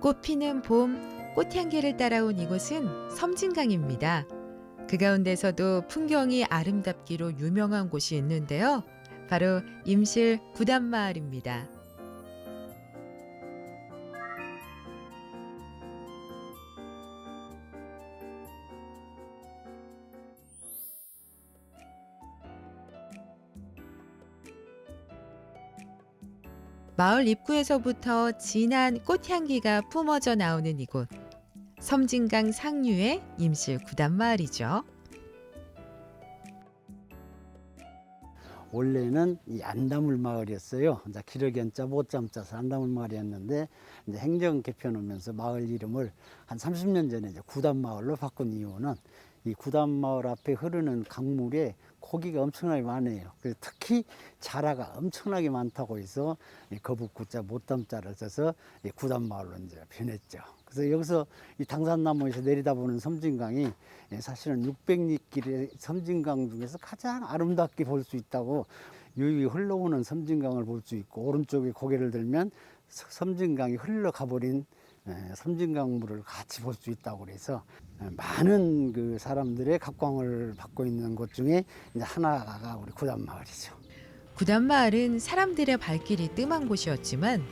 꽃피는 봄, 꽃향기를 따라온 이곳은 섬진강입니다. 그 가운데서도 풍경이 아름답기로 유명한 곳이 있는데요. 바로 임실 구단마을입니다. 마을 입구에서부터 진한 꽃향기가 뿜어져 나오는 이곳. 섬진강 상류의 임실 구단마을이죠. 원래는 이 안다물 마을이었어요. 이제 기러견자 못잠 짜서 안다물 마을이었는데 이제 행정 개편 오면서 마을 이름을 한 30년 전에 이제 구단 마을로 바꾼 이유는 이 구단 마을 앞에 흐르는 강물에 고기가 엄청나게 많아요. 특히 자라가 엄청나게 많다고 해서 이 거북구자 못담자를 써서 이 구단 마을로 이제 변했죠. 그래서 여기서 이 당산나무에서 내려다보는 섬진강이 예, 사실은 600리 길의 섬진강 중에서 가장 아름답게 볼 수 있다고 유유히 흘러오는 섬진강을 볼 수 있고 오른쪽에 고개를 들면 서- 섬진강이 흘러가버린 예, 섬진강물을 같이 볼 수 있다고 그래서 예, 많은 그 사람들의 각광을 받고 있는 곳 중에 이제 하나가 우리 구단마을이죠. 구단마을은 사람들의 발길이 뜸한 곳이었지만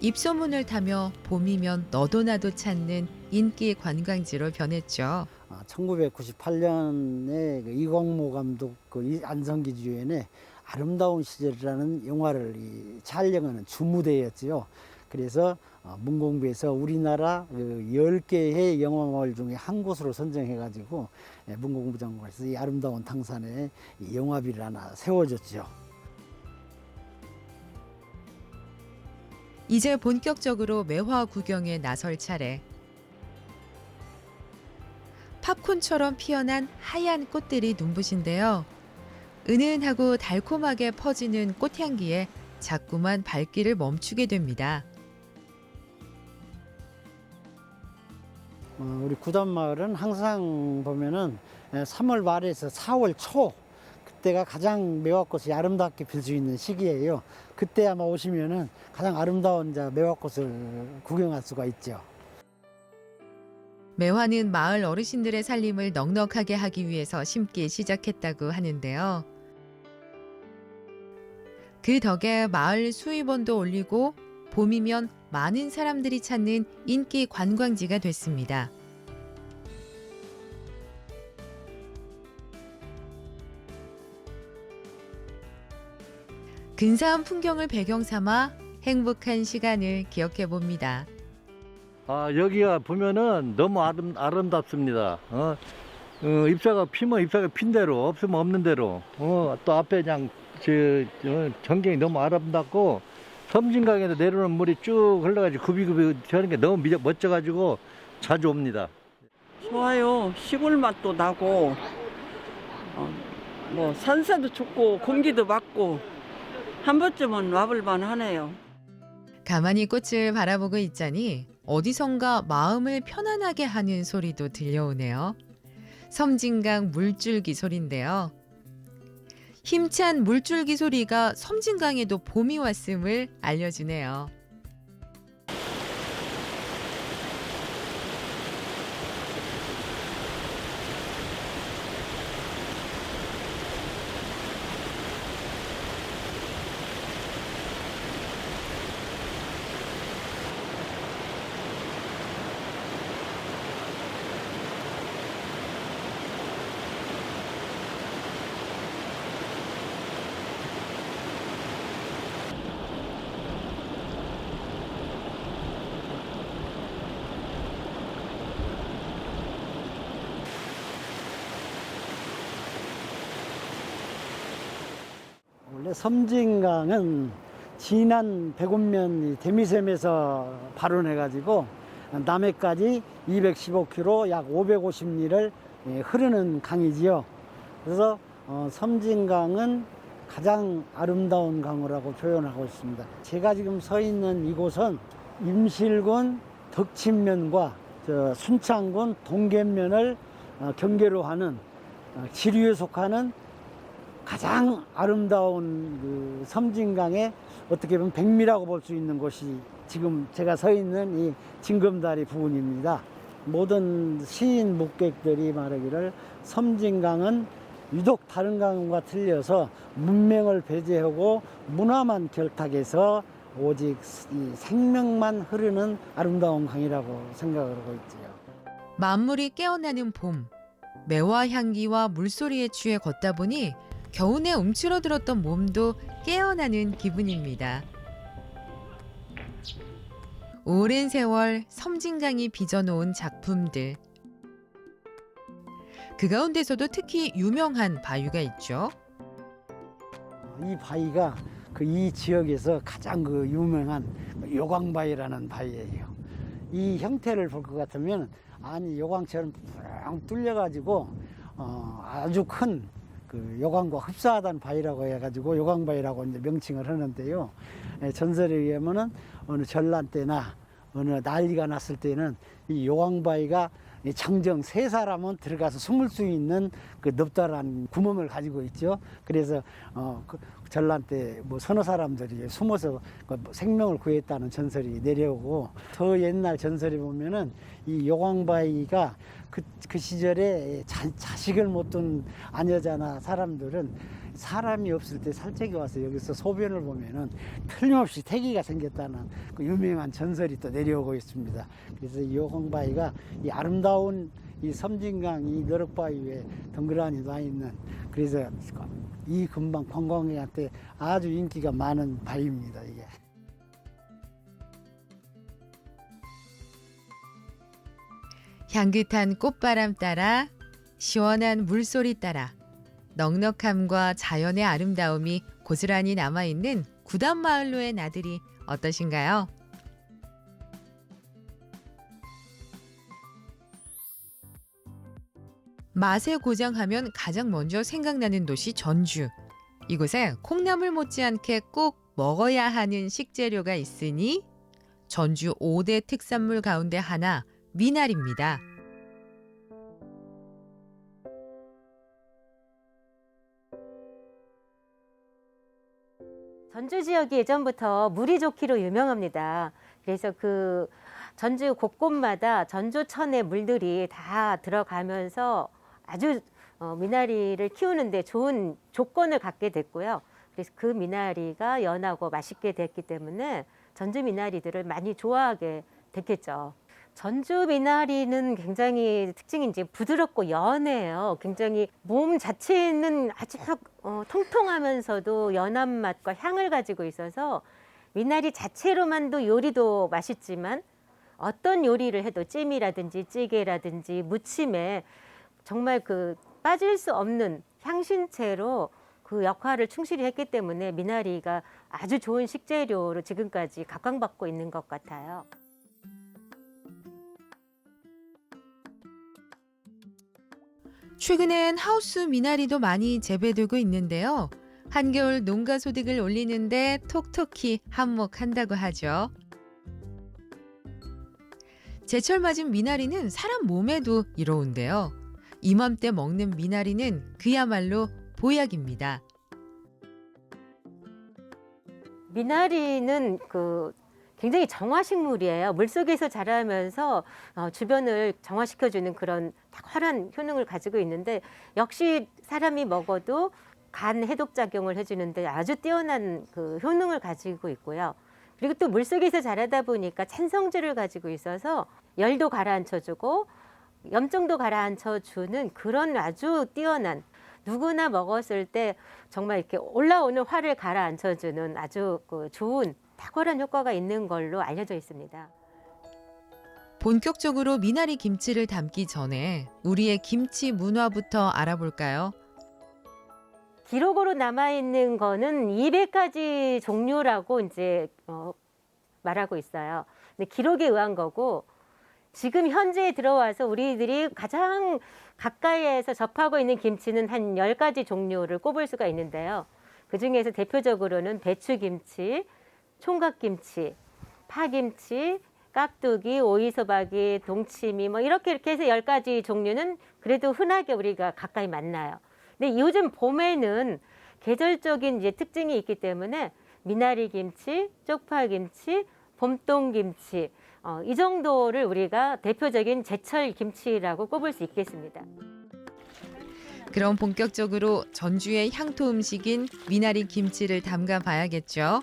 입소문을 타며 봄이면 너도나도 찾는 인기 관광지로 변했죠. 1998년에 그 이광모 감독 그 이- 안성기 주연의 아름다운 시절이라는 영화를 이 촬영하는 주무대였지요. 그래서 어, 문공부에서 우리나라 그 10개의 영화마을 중에 한 곳으로 선정해가지고 예, 문공부 장관에서 이 아름다운 당산에 이 영화비를 하나 세워줬죠. 이제 본격적으로 매화 구경에 나설 차례. 팝콘처럼 피어난 하얀 꽃들이 눈부신데요. 은은하고 달콤하게 퍼지는 꽃향기에 자꾸만 발길을 멈추게 됩니다. 우리 구단마을은 항상 보면은 3월 말에서 4월 초 그때가 가장 매화꽃이 아름답게 필 수 있는 시기예요. 그때 아마 오시면은 가장 아름다운 자 매화꽃을 구경할 수가 있죠. 매화는 마을 어르신들의 살림을 넉넉하게 하기 위해서 심기 시작했다고 하는데요. 그 덕에 마을 수입원도 올리고 봄이면 많은 사람들이 찾는 인기 관광지가 됐습니다. 근사한 풍경을 배경 삼아 행복한 시간을 기억해 봅니다. 아, 여기가 보면은 너무 아름, 아름답습니다. 어, 어, 잎사가 피면 잎사가 핀 대로, 없으면 없는 대로. 어, 또 앞에 그냥, 저, 저, 전경이 너무 아름답고, 섬진강에서 내려오는 물이 쭉 흘러가지고 구비구비 저런 게 너무 미적, 멋져가지고 자주 옵니다. 좋아요. 시골 맛도 나고, 어, 뭐, 산세도 좋고, 공기도 맑고, 한 번쯤은 와볼만 하네요. 가만히 꽃을 바라보고 있자니 어디선가 마음을 편안하게 하는 소리도 들려오네요. 섬진강 물줄기 소리인데요. 힘찬 물줄기 소리가 섬진강에도 봄이 왔음을 알려주네요. 섬진강은 진한 백운면 대미샘에서 발원해가지고 남해까지 215km 약 550리를 예, 흐르는 강이지요. 그래서 어, 섬진강은 가장 아름다운 강으라고 표현하고 있습니다. 제가 지금 서 있는 이곳은 임실군 덕친면과 저 순창군 동계면을 어, 경계로 하는 어, 지류에 속하는 가장 아름다운 그 섬진강의 어떻게 보면 백미라고 볼 수 있는 곳이 지금 제가 서 있는 이 징검다리 부근입니다. 모든 시인 묵객들이 말하기를 섬진강은 유독 다른 강과 틀려서 문명을 배제하고 문화만 결탁해서 오직 이 생명만 흐르는 아름다운 강이라고 생각을 하고 있지요. 만물이 깨어나는 봄. 매화 향기와 물소리에 취해 걷다 보니 겨우내 움츠러들었던 몸도 깨어나는 기분입니다. 오랜 세월 섬진강이 빚어놓은 작품들. 그 가운데서도 특히 유명한 바위가 있죠. 이 바위가 그 이 지역에서 가장 그 유명한 요광바위라는 바위예요. 이 형태를 볼 것 같으면 아니 요광처럼 뻥 뚫려가지고 어, 아주 큰 그 요광과 흡사하다는 바위라고 해가지고 요광바위라고 이제 명칭을 하는데요. 예, 전설에 의하면은 어느 전란 때나 어느 난리가 났을 때는 이 요광바위가 이 장정 세 사람은 들어가서 숨을 수 있는 그 넓다란 구멍을 가지고 있죠. 그래서 어, 그 전란 때 뭐 서너 사람들이 숨어서 그 생명을 구했다는 전설이 내려오고 더 옛날 전설에 보면은 이 요광바위가 그, 그 시절에 자, 자식을 못 둔 아녀자나 사람들은 사람이 없을 때 살짝이 와서 여기서 소변을 보면은 틀림없이 태기가 생겼다는 그 유명한 전설이 또 내려오고 있습니다. 그래서 이 요광바위가 이 아름다운 이 섬진강 이 너럭바위 위에 덩그러니 놔 있는 그래서 이 근방 관광객한테 아주 인기가 많은 바위입니다. 이게. 향긋한 꽃바람 따라 시원한 물소리 따라 넉넉함과 자연의 아름다움이 고스란히 남아있는 구단마을로의 나들이 어떠신가요? 맛의 고장하면 가장 먼저 생각나는 도시 전주. 이곳에 콩나물 못지않게 꼭 먹어야 하는 식재료가 있으니 전주 5대 특산물 가운데 하나 미나리입니다. 전주 지역이 예전부터 물이 좋기로 유명합니다. 그래서 그 전주 곳곳마다 전주천의 물들이 다 들어가면서 아주 어, 미나리를 키우는데 좋은 조건을 갖게 됐고요. 그래서 그 미나리가 연하고 맛있게 됐기 때문에 전주 미나리들을 많이 좋아하게 됐겠죠. 전주 미나리는 굉장히 특징이 이제 부드럽고 연해요. 굉장히 몸 자체는 아주 어, 통통하면서도 연한 맛과 향을 가지고 있어서 미나리 자체로만도 요리도 맛있지만 어떤 요리를 해도 찜이라든지 찌개라든지 무침에 정말 그 빠질 수 없는 향신채로 그 역할을 충실히 했기 때문에 미나리가 아주 좋은 식재료로 지금까지 각광받고 있는 것 같아요. 최근엔 하우스 미나리도 많이 재배되고 있는데요. 한겨울 농가 소득을 올리는데 톡톡히 한몫한다고 하죠. 제철 맞은 미나리는 사람 몸에도 이로운데요. 이맘때 먹는 미나리는 그야말로 보약입니다. 미나리는 그 굉장히 정화식물이에요. 물 속에서 자라면서 어, 주변을 정화시켜주는 그런 탁월한 효능을 가지고 있는데 역시 사람이 먹어도 간 해독 작용을 해주는데 아주 뛰어난 그 효능을 가지고 있고요. 그리고 또 물 속에서 자라다 보니까 찬성질을 가지고 있어서 열도 가라앉혀주고 염증도 가라앉혀주는 그런 아주 뛰어난 누구나 먹었을 때 정말 이렇게 올라오는 화를 가라앉혀주는 아주 그 좋은 탁월한 효과가 있는 걸로 알려져 있습니다. 본격적으로 미나리 김치를 담기 전에 우리의 김치 문화부터 알아볼까요? 기록으로 남아 있는 거는 200가지 종류라고 이제 어, 말하고 있어요. 근데 기록에 의한 거고 지금 현재에 들어와서 우리들이 가장 가까이에서 접하고 있는 김치는 한 10가지 종류를 꼽을 수가 있는데요. 그 중에서 대표적으로는 배추김치, 총각김치, 파김치, 깍두기, 오이소박이, 동치미 뭐 이렇게 이렇게 해서 10가지 종류는 그래도 흔하게 우리가 가까이 만나요. 근데 요즘 봄에는 계절적인 이제 특징이 있기 때문에 미나리 김치, 쪽파 김치, 봄동 김치 어, 이 정도를 우리가 대표적인 제철 김치라고 꼽을 수 있겠습니다. 그럼 본격적으로 전주의 향토 음식인 미나리 김치를 담가 봐야겠죠.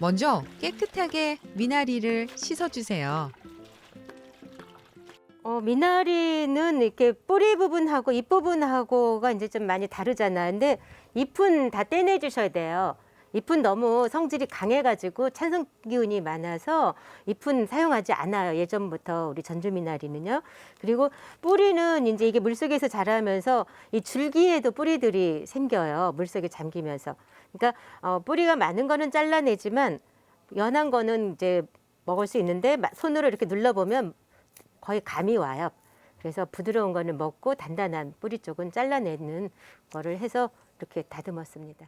먼저 깨끗하게 미나리를 씻어주세요. 어, 미나리는 이렇게 뿌리 부분하고 잎 부분하고가 이제 좀 많이 다르잖아요. 근데 잎은 다 떼내 주셔야 돼요. 잎은 너무 성질이 강해가지고 찬성 기운이 많아서 잎은 사용하지 않아요. 예전부터 우리 전주 미나리는요. 그리고 뿌리는 이제 이게 물속에서 자라면서 이 줄기에도 뿌리들이 생겨요. 물속에 잠기면서. 그러니까 어, 뿌리가 많은 거는 잘라내지만 연한 거는 이제 먹을 수 있는데 마- 손으로 이렇게 눌러보면 거의 감이 와요. 그래서 부드러운 거는 먹고 단단한 뿌리 쪽은 잘라내는 거를 해서 이렇게 다듬었습니다.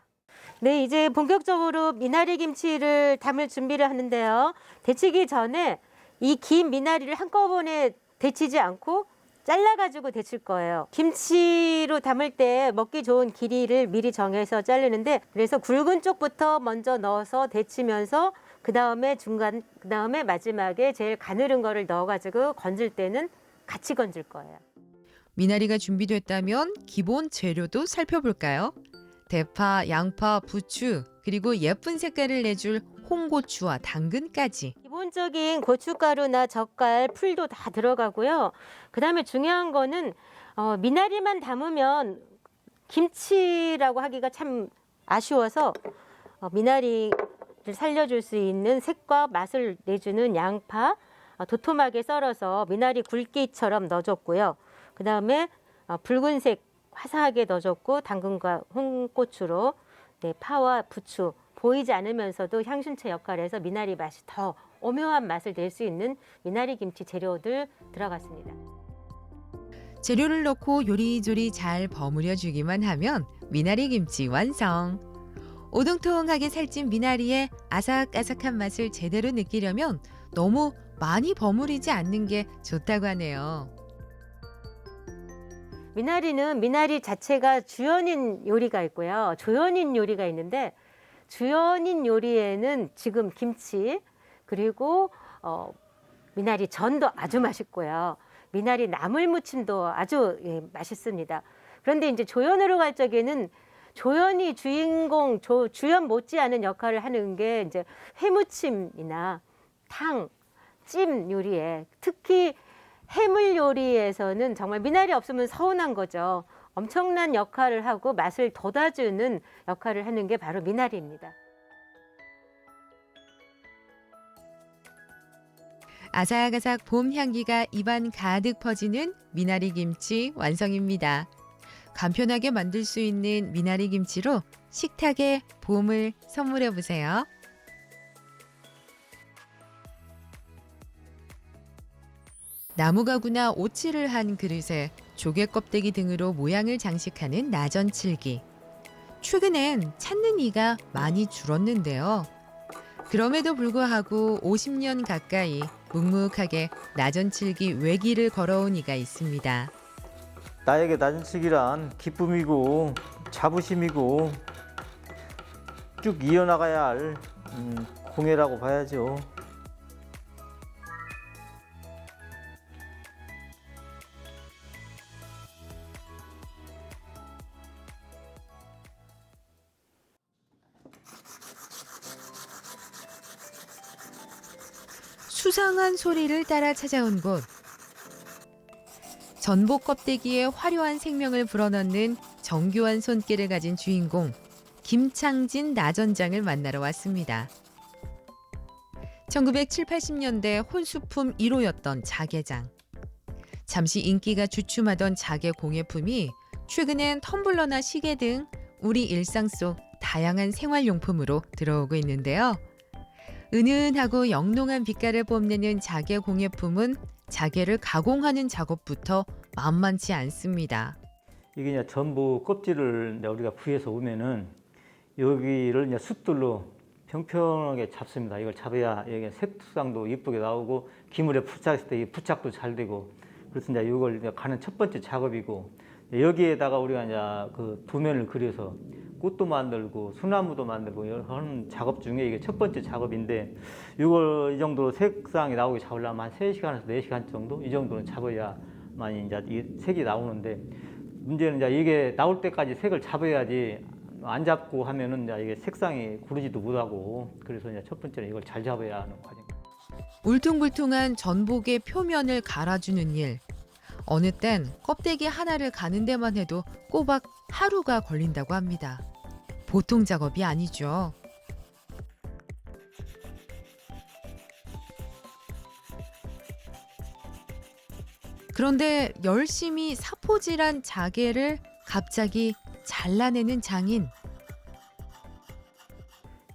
네, 이제 본격적으로 미나리 김치를 담을 준비를 하는데요. 데치기 전에 이 긴 미나리를 한꺼번에 데치지 않고 잘라가지고 데칠 거예요. 김치로 담을 때 먹기 좋은 길이를 미리 정해서 자르는데 그래서 굵은 쪽부터 먼저 넣어서 데치면서 그 다음에 중간, 그 다음에 마지막에 제일 가늘은 거를 넣어가지고 건질 때는 같이 건질 거예요. 미나리가 준비됐다면 기본 재료도 살펴볼까요? 대파, 양파, 부추, 그리고 예쁜 색깔을 내줄 홍고추와 당근까지. 기본적인 고춧가루나 젓갈, 풀도 다 들어가고요. 그 다음에 중요한 거는 어, 미나리만 담으면 김치라고 하기가 참 아쉬워서 어, 미나리를 살려줄 수 있는 색과 맛을 내주는 양파 어, 도톰하게 썰어서 미나리 굵기처럼 넣어줬고요. 그 다음에 어, 붉은색 화사하게 넣어줬고 당근과 홍고추로 네, 파와 부추 보이지 않으면서도 향신채 역할을 해서 미나리 맛이 더 오묘한 맛을 낼 수 있는 미나리 김치 재료들 들어갔습니다. 재료를 넣고 요리조리 잘 버무려 주기만 하면 미나리 김치 완성. 오동통하게 살찐 미나리의 아삭아삭한 맛을 제대로 느끼려면 너무 많이 버무리지 않는 게 좋다고 하네요. 미나리는 미나리 자체가 주연인 요리가 있고요. 조연인 요리가 있는데 주연인 요리에는 지금 김치 그리고 어, 미나리 전도 아주 맛있고요. 미나리 나물 무침도 아주 예, 맛있습니다. 그런데 이제 조연으로 갈 적에는 조연이 주인공 조, 주연 못지않은 역할을 하는 게 이제 회무침이나 탕, 찜 요리에 특히 해물 요리에서는 정말 미나리 없으면 서운한 거죠. 엄청난 역할을 하고 맛을 돋아주는 역할을 하는 게 바로 미나리입니다. 아삭아삭 봄 향기가 입안 가득 퍼지는 미나리 김치 완성입니다. 간편하게 만들 수 있는 미나리 김치로 식탁에 봄을 선물해 보세요. 나무 가구나 오칠을 한 그릇에 조개 껍데기 등으로 모양을 장식하는 나전칠기. 최근엔 찾는 이가 많이 줄었는데요. 그럼에도 불구하고 50년 가까이 묵묵하게 나전칠기 외길을 걸어온 이가 있습니다. 나에게 나전치기란 기쁨이고 자부심이고 쭉 이어나가야 할 음, 공예라고 봐야죠. 수상한 소리를 따라 찾아온 곳. 전복 껍데기에 화려한 생명을 불어넣는 정교한 손길을 가진 주인공 김창진 나전장을 만나러 왔습니다. 1970, 80년대 혼수품 1호였던 자개장. 잠시 인기가 주춤하던 자개 공예품이 최근엔 텀블러나 시계 등 우리 일상 속 다양한 생활용품으로 들어오고 있는데요. 은은하고 영롱한 빛깔을 뽐내는 자개 공예품은 자개를 가공하는 작업부터 만만치 않습니다. 이게 이제 전부 껍질을 이제 우리가 구해서 오면은 여기를 이제 숯들로 평평하게 잡습니다. 이걸 잡아야 여기 색상도 예쁘게 나오고 기물에 부착했을 때 이 부착도 잘 되고 그래서 이제 이걸 이제 가는 첫 번째 작업이고 여기에다가 우리가 이제 그 도면을 그려서 꽃도 만들고 소나무도 만들고 하는 작업 중에 이게 첫 번째 작업인데 이걸 이 정도 색상이 나오게 잡으려면 한 3시간에서 4시간 정도 이 정도는 잡아야만 이제 이 색이 나오는데 문제는 이제 이게 나올 때까지 색을 잡아야지 안 잡고 하면은 이제 이게 색상이 구르지도 못하고 그래서 이제 첫 번째는 이걸 잘 잡아야 하는 과정. 울퉁불퉁한 전복의 표면을 갈아주는 일. 어느 땐 껍데기 하나를 가는 데만 해도 꼬박 하루가 걸린다고 합니다. 보통 작업이 아니죠. 그런데 열심히 사포질한 자개를 갑자기 잘라내는 장인.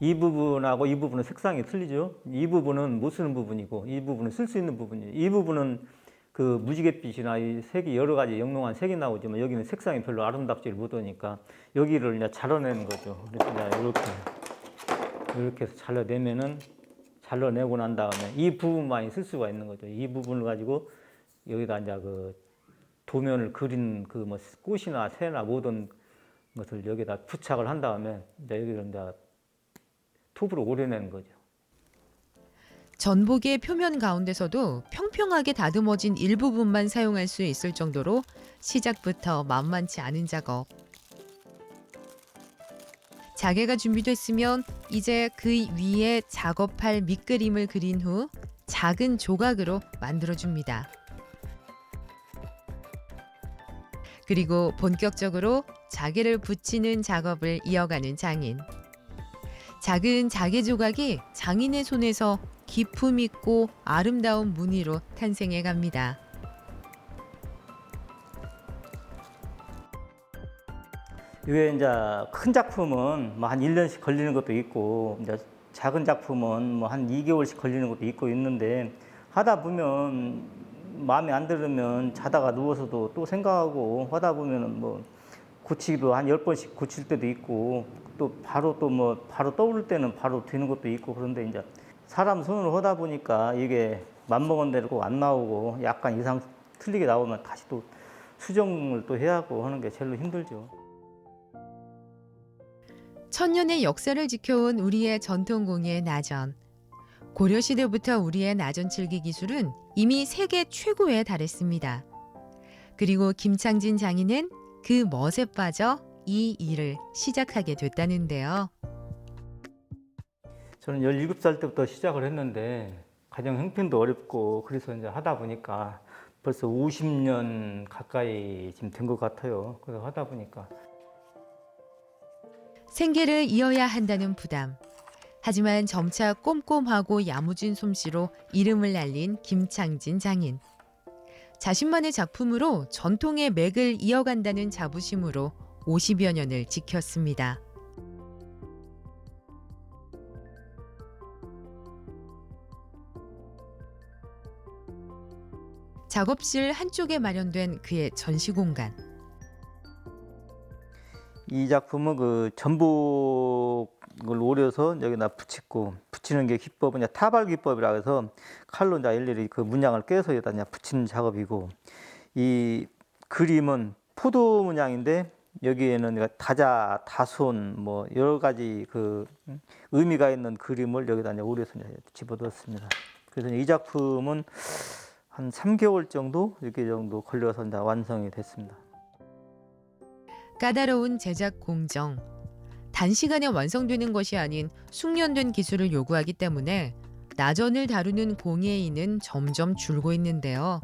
이 부분하고 이 부분은 색상이 틀리죠. 이 부분은 못 쓰는 부분이고 이 부분은 쓸 수 있는 부분이에요. 이 부분은 그 무지갯빛이나 이 색이 여러 가지 영롱한 색이 나오지만 여기는 색상이 별로 아름답지 못하니까 여기를 이제 잘라내는 거죠. 그래서 이렇게 이렇게 해서 잘라내면은 잘라내고 난 다음에 이 부분만이 쓸 수가 있는 거죠. 이 부분을 가지고 여기다 이제 그 도면을 그린 그 뭐 꽃이나 새나 모든 것을 여기다 부착을 한 다음에 이제 여기를 이제 톱으로 오려내는 거죠. 전복의 표면 가운데서도 평평하게 다듬어진 일부분만 사용할 수 있을 정도로 시작부터 만만치 않은 작업. 자개가 준비됐으면 이제 그 위에 작업할 밑그림을 그린 후 작은 조각으로 만들어줍니다. 그리고 본격적으로 자개를 붙이는 작업을 이어가는 장인. 작은 자개 조각이 장인의 손에서 기품 있고 아름다운 무늬로 탄생해 갑니다. 이게 이제 큰 작품은 뭐 한 1년씩 걸리는 것도 있고 이제 작은 작품은 뭐 한 2개월씩 걸리는 것도 있고 있는데 하다 보면 마음에 안 들으면 자다가 누워서도 또 생각하고 하다 보면은 뭐 고치기도 한 10번씩 고칠 때도 있고 또 바로 또 뭐 바로 떠오를 때는 바로 되는 것도 있고 그런데 이제 사람 손으로 하다 보니까 이게 맘먹은 대로 꼭안 나오고 약간 이상 틀리게 나오면 다시 또 수정을 또 해야 하고 하는 게 제일 힘들죠. 천년의 역사를 지켜온 우리의 전통 공예 나전. 고려 시대부터 우리의 나전 칠기 기술은 이미 세계 최고에 달했습니다. 그리고 김창진 장인은 그 멋에 빠져 이 일을 시작하게 됐다는데요. 저는 17살 때부터 시작을 했는데 가정 형편도 어렵고 그래서 이제 하다 보니까 벌써 50년 가까이 지금 된 것 같아요. 그래서 하다 보니까 생계를 이어야 한다는 부담. 하지만 점차 꼼꼼하고 야무진 솜씨로 이름을 날린 김창진 장인. 자신만의 작품으로 전통의 맥을 이어간다는 자부심으로 50여 년을 지켰습니다. 작업실 한쪽에 마련된 그의 전시 공간. 이 작품은 그 전복을 오려서 여기다 붙이고 붙이는 게 기법은 이제 타발 기법이라 해서 칼로 이제 일일이 그 문양을 깨서 여기다 이제 붙이는 작업이고 이 그림은 포도 문양인데 여기에는 다자, 다손 뭐 여러 가지 그 의미가 있는 그림을 여기다 이제 오려서 이제 집어넣었습니다. 그래서 이 작품은 한 3개월 정도 이렇게 정도 걸려서 이제 완성이 됐습니다. 까다로운 제작 공정. 단시간에 완성되는 것이 아닌 숙련된 기술을 요구하기 때문에 나전을 다루는 공예인은 점점 줄고 있는데요.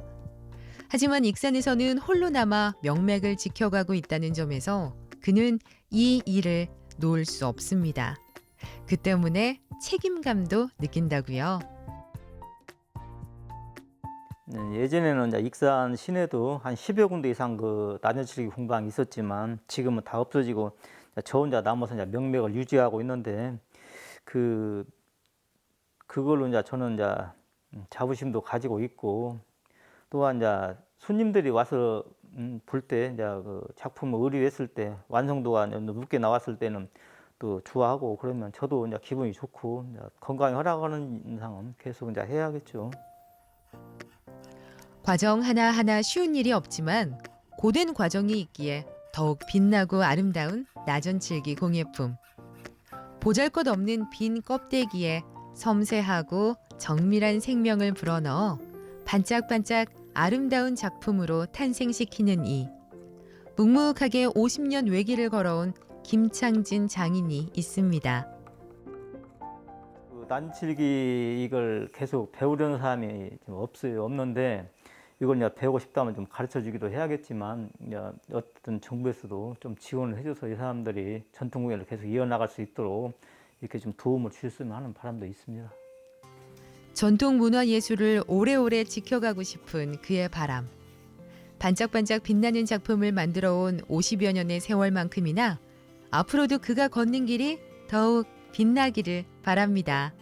하지만 익산에서는 홀로 남아 명맥을 지켜가고 있다는 점에서 그는 이 일을 놓을 수 없습니다. 그 때문에 책임감도 느낀다고요. 네, 예전에는 이제 익산 시내도 한 10여 군데 이상 그 나전칠기 공방이 있었지만 지금은 다 없어지고 저 혼자 남아서 이제 명맥을 유지하고 있는데 그 그걸로 이제 저는 이제 자부심도 가지고 있고 또한 이제 손님들이 와서 음, 볼때 이제 그 작품을 의뢰했을 때 완성도가 좀 높게 나왔을 때는 또 좋아하고 그러면 저도 이제 기분이 좋고 이제 건강이 허락하는 이상은 계속 이제 해야겠죠. 과정 하나하나 쉬운 일이 없지만 고된 과정이 있기에 더욱 빛나고 아름다운 나전칠기 공예품. 보잘것없는 빈 껍데기에 섬세하고 정밀한 생명을 불어넣어 반짝반짝 아름다운 작품으로 탄생시키는 이. 묵묵하게 50년 외길을 걸어온 김창진 장인이 있습니다. 그 난칠기 이걸 계속 배우려는 사람이 좀 없어요. 없는데 이걸 이제 배우고 싶다면 좀 가르쳐 주기도 해야겠지만 어떤 정부에서도 좀 지원을 해줘서 이 사람들이 전통 공예를 계속 이어나갈 수 있도록 이렇게 좀 도움을 주셨으면 하는 바람도 있습니다. 전통 문화 예술을 오래오래 지켜가고 싶은 그의 바람. 반짝반짝 빛나는 작품을 만들어 온 50여 년의 세월만큼이나 앞으로도 그가 걷는 길이 더욱 빛나기를 바랍니다.